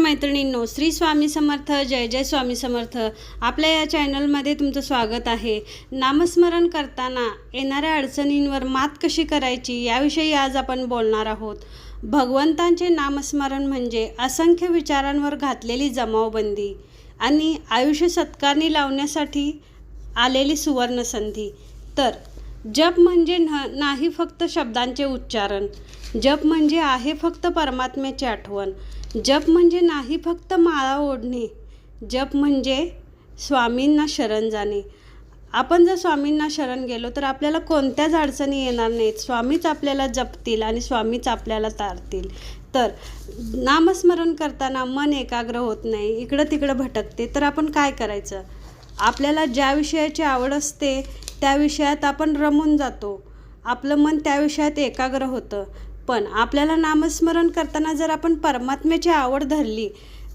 मैत्रिणींनो श्री स्वामी समर्थ जय जय स्वामी समर्थ. आपल्या या चॅनलमध्ये तुमचं स्वागत आहे. नामस्मरण करताना येणाऱ्या अडचणींवर मात कशी करायची याविषयी आज आपण बोलणार आहोत. भगवंतांचे नामस्मरण म्हणजे असंख्य विचारांवर घातलेली जमावबंदी आणि आयुष्य सत्कारणी लावण्यासाठी आलेली सुवर्णसंधी. तर जप म्हणजे न नाही फक्त शब्दांचे उच्चारण. जप म्हणजे आहे फक्त परमात्म्याची आठवण. जप म्हणजे नाही फक्त माळा ओढणे. जप म्हणजे स्वामींना शरण जाणे. आपण जर स्वामींना शरण गेलो तर आपल्याला कोणत्याच अडचणी येणार नाहीत. स्वामीच आपल्याला जपतील आणि स्वामीच आपल्याला तारतील. तर नामस्मरण करताना मन एकाग्र होत नाही इकडं तिकडं भटकते. तर आपण काय करायचं? आपल्याला ज्या विषयाची आवड असते त्या विषयात आपण रमून जातो. आपलं मन त्या विषयात एकाग्र होतं. पण आपल्याला नामस्मरण करताना जर आपण परमात्म्याची आवड धरली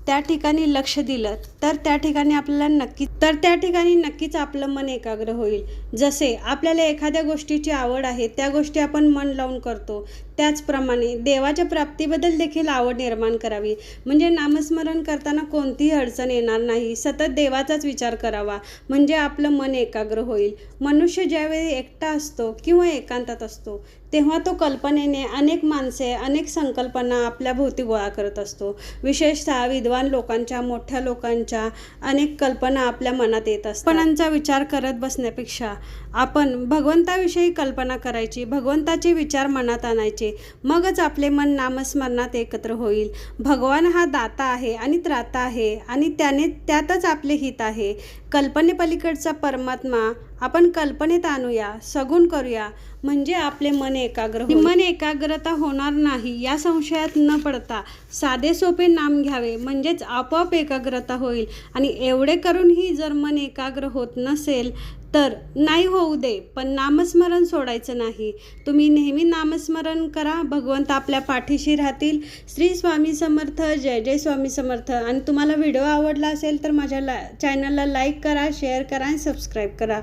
त्या ठिकाणी लक्ष दिलं तर त्या ठिकाणी आपल्याला नक्की तर त्या ठिकाणी नक्कीच आपलं मन एकाग्र होईल. जसे आपल्याला एखाद्या गोष्टीची आवड आहे त्या गोष्टी आपण मन लावून करतो. त्याचप्रमाणे देवाच्या प्राप्तीबद्दल देखील आवड निर्माण करावी. म्हणजे नामस्मरण करताना कोणतीही अडचण येणार नाही. सतत देवाचाच विचार करावा. म्हणजे आपलं मन एकाग्र होईल. मनुष्य ज्यावेळी एकटा असतो किंवा एकांतात असतो तेव्हा तो कल्पनेने अनेक माणसे अनेक संकल्पना आपल्या भोवती गोळा करत असतो. विशेषतः विद्वान लोकांच्या मोठ्या लोकांच्या अनेक कल्पना आपल्या मनात येत असतात. कल्पनांचा विचार करत बसण्यापेक्षा आपण भगवंताविषयी कल्पना करायची भगवंताचे विचार मनात आणायचे मगच आपले मन नामस्मरणात एकत्र होईल. भगवान हा दाता आहे आणि त्राता आहे आणि त्याने त्यातच आपले हित आहे. कल्पनेपलीकडचा परमात्मा आपण कल्पनेत आणूया सगुण करूया म्हणजे आपले मन एकाग्र होईल. मन एकाग्रता होणार नाही या संशयात न पडता साधे सोपे नाम घ्यावे म्हणजेच आपोआप एकाग्रता होईल. आणि एवढे करूनही जर मन एकाग्र होत नसेल तर नाही होऊ दे पण नामस्मरण सोडायचं नाही. तुम्ही नेहमी नामस्मरण करा भगवंत आपल्या पाठीशी राहतील. श्री स्वामी समर्थ जय जय स्वामी समर्थ. आणि तुम्हाला व्हिडिओ आवडला असेल तर माझ्या ला चॅनलला लाईक करा शेअर करा आणि सबस्क्राईब करा.